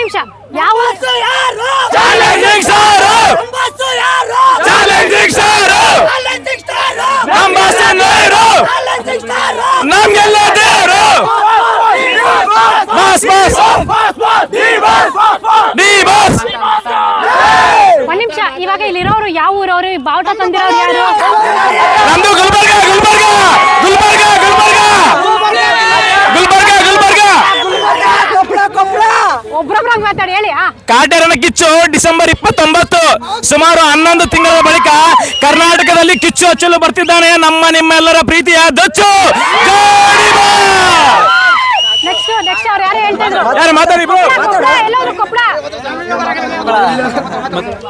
ನಿಮಿಷ. ಯಾವ ನಮ್ಗೆಲ್ಲ ದೇವರು. Boss boss. ಒಂದ್ ನಿಮಿಷ ಇವಾಗ ಇಲ್ಲಿರೋರು ಯಾವ ಊರವ್ರು ಬಾವುಟ ತಂದಿರೋರು ಯಾರು? ನಮ್ದು ಗುಲ್ಬರ್ಗ ಗುಲ್ಬರ್ಗ ಗುಲ್ಬರ್ಗ ಗುಲ್ಬರ್ಗ ಗುಲ್ಬರ್ಗ ಒಬ್ರೊಬ್ರಾಗ ಮಾತಾಡಿ ಹೇಳಿ ಆ. ಕಾಟೇರನ ಕಿಚ್ಚು ಡಿಸೆಂಬರ್ ಇಪ್ಪತ್ತೊಂಬತ್ತು ಸುಮಾರು ಹನ್ನೊಂದು ತಿಂಗಳ ಬಳಿಕ ಕರ್ನಾಟಕದಲ್ಲಿ ಕಿಚ್ಚು ಹಚ್ಚಲು ಬರ್ತಿದ್ದಾನೆ ನಮ್ಮ ನಿಮ್ಮೆಲ್ಲರ ಪ್ರೀತಿಯ ದಚ್ಚು. ಜೋಡಿಬಾ! ನೆಕ್ಸ್ಟ್ ನೆಕ್ಸ್ಟ್ ಅವ್ರು ಯಾರು ಹೇಳ್ತಾ ಇದ್ರು? ಯಾರು ಮಾತಾಡಿ bro? ಕೊಪ್ಪಳ, ಎಲ್ಲೋದ್ರು ಕೊಪ್ಪಳ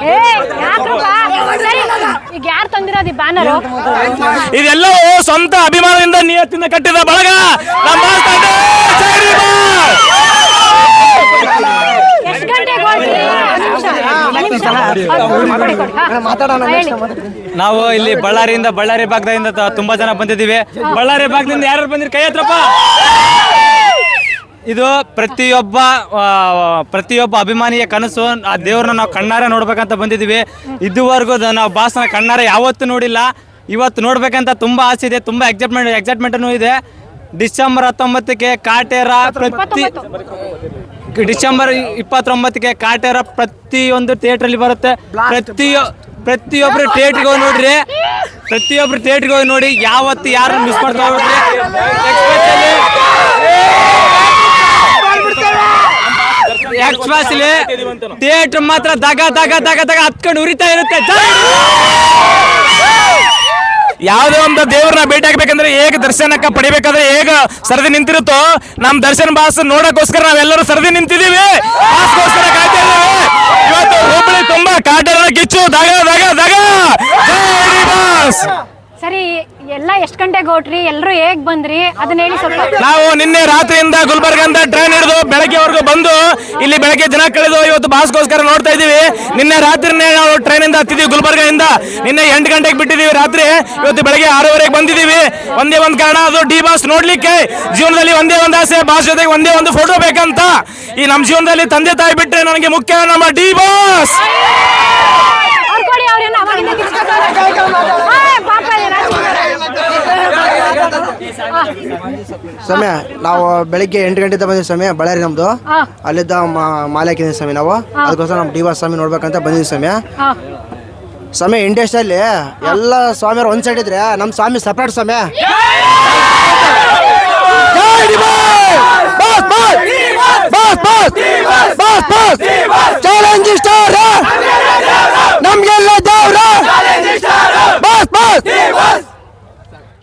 ಏ ಯಾಕ್ರಪ್ಪ ಸರಿ ಈಗ ಯಾರು ತಂದಿರೋದು ಈ ಬ್ಯಾನರು ಇದೆಲ್ಲವೂ ಸ್ವಂತ ಅಭಿಮಾನದಿಂದ ನಿಯತ್ತಿಂದ ಕಟ್ಟಿದ ಬಳಗ. ನಮ್ಮ ಜೋಡಿಬಾ! ಎಷ್ಟು ಗಂಟೆಗೆ ಹೊರಟ್ರಿ? ಒಂದ್ ನಿಮಿಷ, ಒಂದ್ ನಿಮಿಷ. ಅವ್ರು ಕೊಡಿ, ಕೊಡಿ. ಹಾ. ಹೇಳಿ. ನಾವು ಇಲ್ಲಿ ಬಳ್ಳಾರಿಯಿಂದ ಬಳ್ಳಾರಿ ಭಾಗದಿಂದ ತುಂಬಾ ಜನ ಬಂದಿದ್ದೀವಿ. ಬಳ್ಳಾರಿ ಭಾಗದಿಂದ ಯಾರು ಬಂದಿರಿ? ಕೈ ಹತ್ರಪ್ಪ ಇದು ಪ್ರತಿಯೊಬ್ಬ ಪ್ರತಿಯೊಬ್ಬ ಅಭಿಮಾನಿಯ ಕನಸು. ಆ ದೇವ್ರನ್ನ ನಾವು ಕಣ್ಣಾರೆ ನೋಡ್ಬೇಕಂತ ಬಂದಿದ್ದೀವಿ. ಇದುವರೆಗೂ ನಾವು ಬಾಸನ ಕಣ್ಣಾರೆ ಯಾವತ್ತೂ ನೋಡಿಲ್ಲ. ಇವತ್ತು ನೋಡ್ಬೇಕಂತ ತುಂಬಾ ಆಸೆ ಇದೆ ತುಂಬಾ ಎಕ್ಸೈಟ್ಮೆಂಟ್ ಎಕ್ಸೈಟ್ಮೆಂಟ್ ಇದೆ. ಡಿಸೆಂಬರ್ ಹತ್ತೊಂಬತ್ತಕ್ಕೆ ಕಾಟೇರ ಪ್ರತಿ ಡಿಸೆಂಬರ್ ಇಪ್ಪತ್ತೊಂಬತ್ತಕ್ಕೆ ಕಾಟೇರ ಪ್ರತಿಯೊಂದು ಥಿಯೇಟ್ರಲ್ಲಿ ಬರುತ್ತೆ. ಪ್ರತಿಯೊ ಪ್ರತಿಯೊಬ್ರು ಥಿಯೇಟ್ರಿಗೆ ಹೋಗಿ ನೋಡ್ರಿ. ಪ್ರತಿಯೊಬ್ರು ಥಿಯೇಟ್ರಿಗೆ ಹೋಗಿ ನೋಡಿ ಯಾವತ್ತು ಯಾರು ಮಿಸ್ ಮಾಡ್ತಾ ಹೋಗ್ರಿ ಎಕ್ಸ್ಪ್ರೆಸ್ಲಿ ಥಿಯೇಟರ್ ಮಾತ್ರ ದಗ ದಗ ದಗ ದಗ ಹತ್ಕೊಂಡು ಉರಿತಾ ಇರುತ್ತೆ. ಯಾವುದೇ ಒಂದು ದೇವ್ರನ್ನ ಭೇಟಿ ಆಗ್ಬೇಕಂದ್ರೆ ಹೇಗೆ ದರ್ಶನಕ್ಕ ಪಡಿಬೇಕಾದ್ರೆ ಹೇಗ ಸರದಿ ನಿಂತಿರುತ್ತೋ, ನಮ್ ದರ್ಶನ್ ಬಾಸ್ ನೋಡಕ್ಕೋಸ್ಕರ ನಾವೆಲ್ಲರೂ ಸರದಿ ಕಾಯ್ತಾ ಇವತ್ತು ಹುಬ್ಬಳ್ಳಿ ತುಂಬಾ ಕಾಟರ ಕಿಚ್ಚು ದಗ ದಗ ದಗ ಜೈ ಬಾಸ್ ಸರಿ ಎಲ್ಲ ಎಷ್ಟು ಗಂಟೆಗೆ ಹೊಟ್ರಿ ಎಲ್ಲರೂ ಹೇಗ್ ಬಂದ್ರಿ? ಅದನ್ನ ಹೇಳಿ ಸ್ವಲ್ಪ. ನಾವು ನಿನ್ನೆ ರಾತ್ರಿಯಿಂದ ಗುಲ್ಬರ್ಗಂದ ಟ್ರೈನ್ ಹಿಡಿದು ಬೆಳಗ್ಗೆವರೆಗೂ ಬಂದು ಇಲ್ಲಿ ಬೆಳಗ್ಗೆ ದಿನ ಕಳೆದು ಇವತ್ತು ಬಾಸ್ಗೋಸ್ಕರ ನೋಡ್ತಾ ಇದೀವಿ ನಿನ್ನೆ ರಾತ್ರಿನೇ ನಾವು ಟ್ರೈನ್ ಇಂದ ಹತ್ತಿದೀವಿ ಗುಲ್ಬರ್ಗ ಇಂದ ನಿನ್ನೆ ಎಂಟು ಗಂಟೆಗೆ ಬಿಟ್ಟಿದೀವಿ ರಾತ್ರಿ. ಇವತ್ತು ಬೆಳಗ್ಗೆ ಆರೂವರೆಗೆ ಬಂದಿದೀವಿ ಒಂದೇ ಒಂದು ಕಾರಣ, ಅದು ಡಿ ಬಾಸ್ ನೋಡ್ಲಿಕ್ಕೆ. ಜೀವನದಲ್ಲಿ ಒಂದೇ ಒಂದು ಆಸೆ ಬಾಸ್ ಜೊತೆಗೆ ಒಂದೇ ಒಂದು ಫೋಟೋ ಬೇಕಂತ. ಈ ನಮ್ಮ ಜೀವನದಲ್ಲಿ ತಂದೆ ತಾಯಿ ಬಿಟ್ಟರೆ ನನಗೆ ಮುಖ್ಯ ನಮ್ಮ ಡಿ ಬಾಸ್ ಅವ್ರು ಕೊಡಿ ಅವ್ರೇನು ಅವಾಗಿಂದ ಕಿರ್ಚ್ಕೊತಾರೆ. ಆ, ಪಾಪ ಈ ರಾಜ್ಕುಮಾರ್. ಆ, ಸಮಯ ನಾವು ಬೆಳಿಗ್ಗೆ ಎಂಟು ಗಂಟೆ ಬಂದಿದ್ದ ಸಮಯ ಬಳ್ಳಾರಿ ನಮ್ದು. ಅಲ್ಲಿದ್ದ ಮಾ- ಮಾಲೆ ಹಾಕಿದ್ದೀವಿ ಸ್ವಾಮಿ ನಾವು ಅದಕ್ಕೋಸ್ಕರ ನಮ್ಮ ಡಿ ಸ್ವಾಮಿ ನೋಡ್ಬೇಕಂತ ಬಂದಿದ್ವಿ ಸಮಯ. ಸಮಯ ಇಂಡಸ್ಟ್ರಿಯಲ್ಲಿ ಎಲ್ಲ ಸ್ವಾಮಿಯವ್ರು ಒಂದ್ ಸೈಡ್ ಇದ್ರೆ ನಮ್ಮ ಸ್ವಾಮಿ ಸಪ್ರೇಟ್ ಸಮಯ.